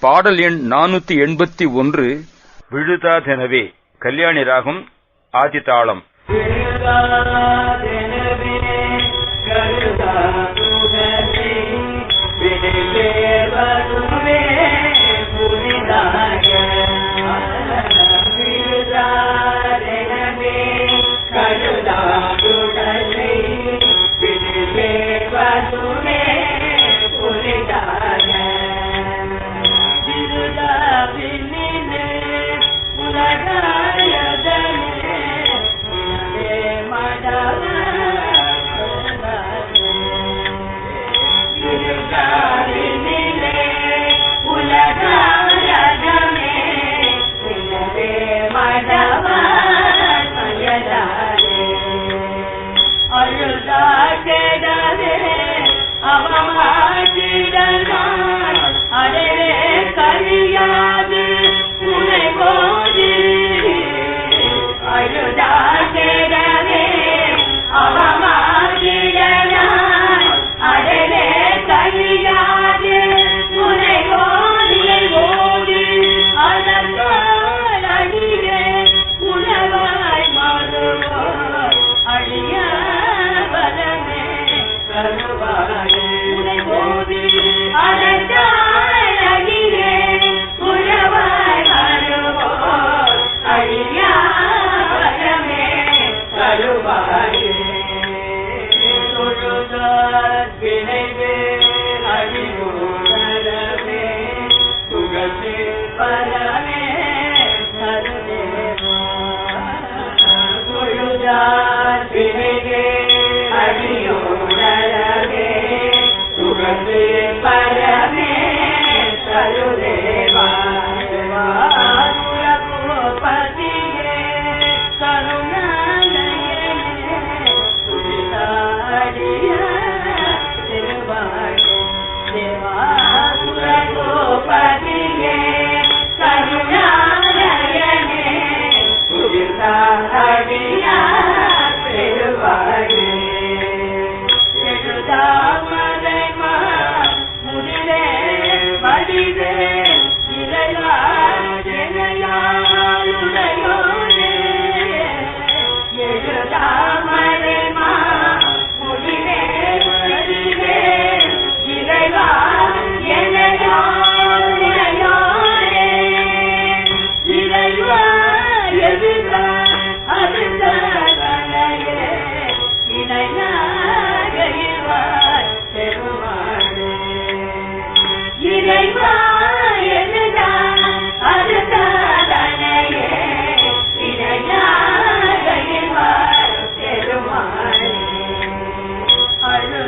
பாடல் எண் நானூத்தி எண்பத்தி ஒன்று. விழுதாதெனவே. கல்யாணி ராகம் ஆதிதாளம். Saturday. வடிவே இறைவா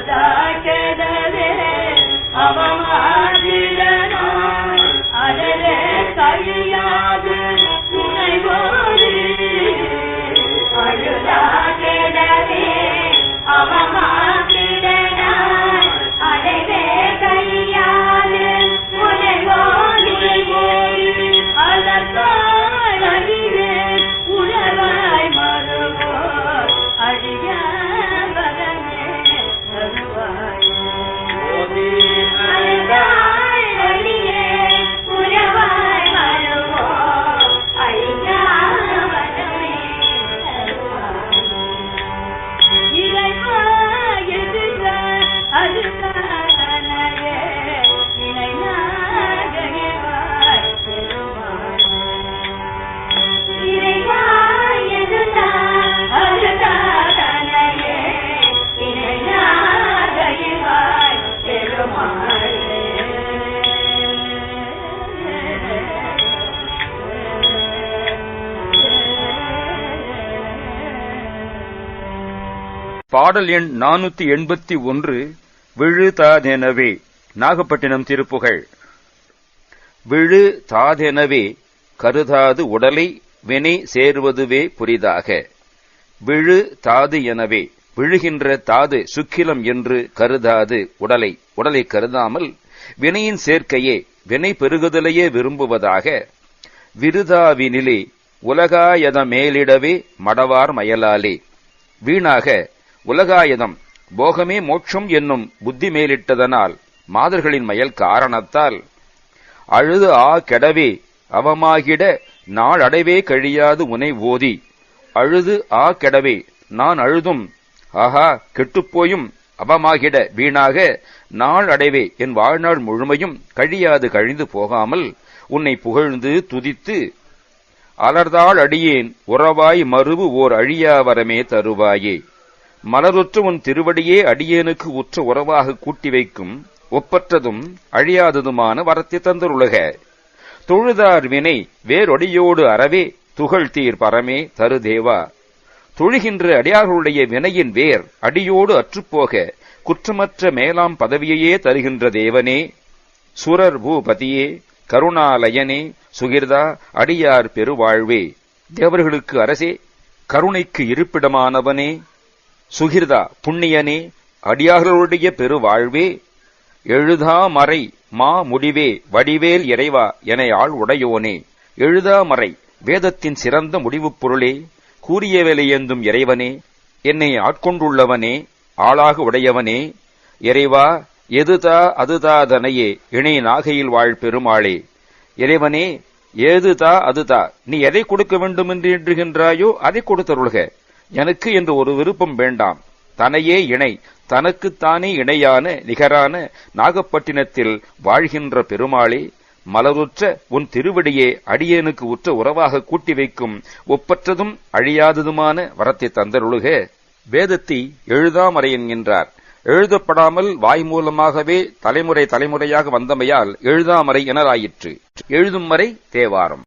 دا کي دلي பாடல் எண் நானூத்தி எண்பத்தி ஒன்று விழுதாதெனவே. நாகப்பட்டினம் திருப்புகழ். விழு தாதெனவே கருதாது உடலை வினை சேருவதுவே புரிதாக. விழு தாது எனவே விழுகின்ற தாது சுக்கிலம் என்று கருதாது உடலை. உடலை கருதாமல் வினையின் சேர்க்கையே வினை பெருகுதலையே விரும்புவதாக. விருதாவினிலே உலகாயத மேலிடவே மடவார் மயலாலே. வீணாக உலகாயதம். போகமே மோட்சம் என்னும் புத்தி மேலிட்டதனால் மாதர்களின் மயல் காரணத்தால் அழுது ஆ கெடவே அவமாகிட நாளடைவே கழியாது உனை ஓதி. அழுது ஆ கெடவே நான் அழுதும் ஆஹா கெட்டுப்போயும் அவமாகிட வீணாக நாள் அடைவே என் வாழ்நாள் முழுமையும் கழியாது கழிந்து போகாமல் உன்னை புகழ்ந்து துதித்து அலர்தாள் அடியேன் உறவாய் மறுவு ஓர் அழியா வரமே தருவாயே. மலருற்று உன் திருவடியே அடியேனுக்கு உற்ற உறவாக கூட்டி வைக்கும் ஒப்பற்றதும் அழியாததுமான வரத்தை தந்தருளுக. தொழுதார் வினை வேரொடியோடு அறவே துகள் தீர் பரமே தரு தேவா. தொழுகின்ற அடியார்களுடைய வினையின் வேர் அடியோடு அற்றுப்போக குற்றமற்ற மேலாம் பதவியையே தருகின்ற தேவனே. சுரர் பூபதியே கருணாலயனே சுகிர்தா அடியார் பெருவாழ்வே. தேவர்களுக்கு அரசே கருணைக்கு இருப்பிடமானவனே. சுகிர்தா புண்ணியனே அடியார்களுடைய பெருவாழ்வே எழுதா மறை மா முடிவே வடிவேல் இறைவா என ஆள் உடையோனே. எழுதா மறை வேதத்தின் சிறந்த முடிவுப் பொருளே கூறிய வேலையெந்தும் இறைவனே என்னை ஆட்கொண்டுள்ளவனே ஆளாக உடையவனே. இறைவா எதுதா அதுதாதனையே இணை நாகையில் வாழ் பெருமாளே. இறைவனே ஏதுதா அதுதா நீ எதை கொடுக்க வேண்டுமென்று எண்ணுகின்றாயோ அதை கொடுத்தருள்க. எனக்கு என்று ஒரு விருப்பம் வேண்டாம். தனையே இணை. தனக்குத்தானே இணையான நிகரான நாகப்பட்டினத்தில் வாழ்கின்ற பெருமாளே மலருற்ற உன் திருவடியே அடியேனுக்கு உற்ற உறவாக கூட்டி வைக்கும் ஒப்பற்றதும் அழியாததுமான வரத்தை தந்தருளுக. வேதத்தை எழுதாமறை என்கின்றார். எழுதப்படாமல் வாய் மூலமாகவே தலைமுறை தலைமுறையாக வந்தமையால் எழுதாமறை எனலாயிற்று. எழுதும் வரை தேவாரம்.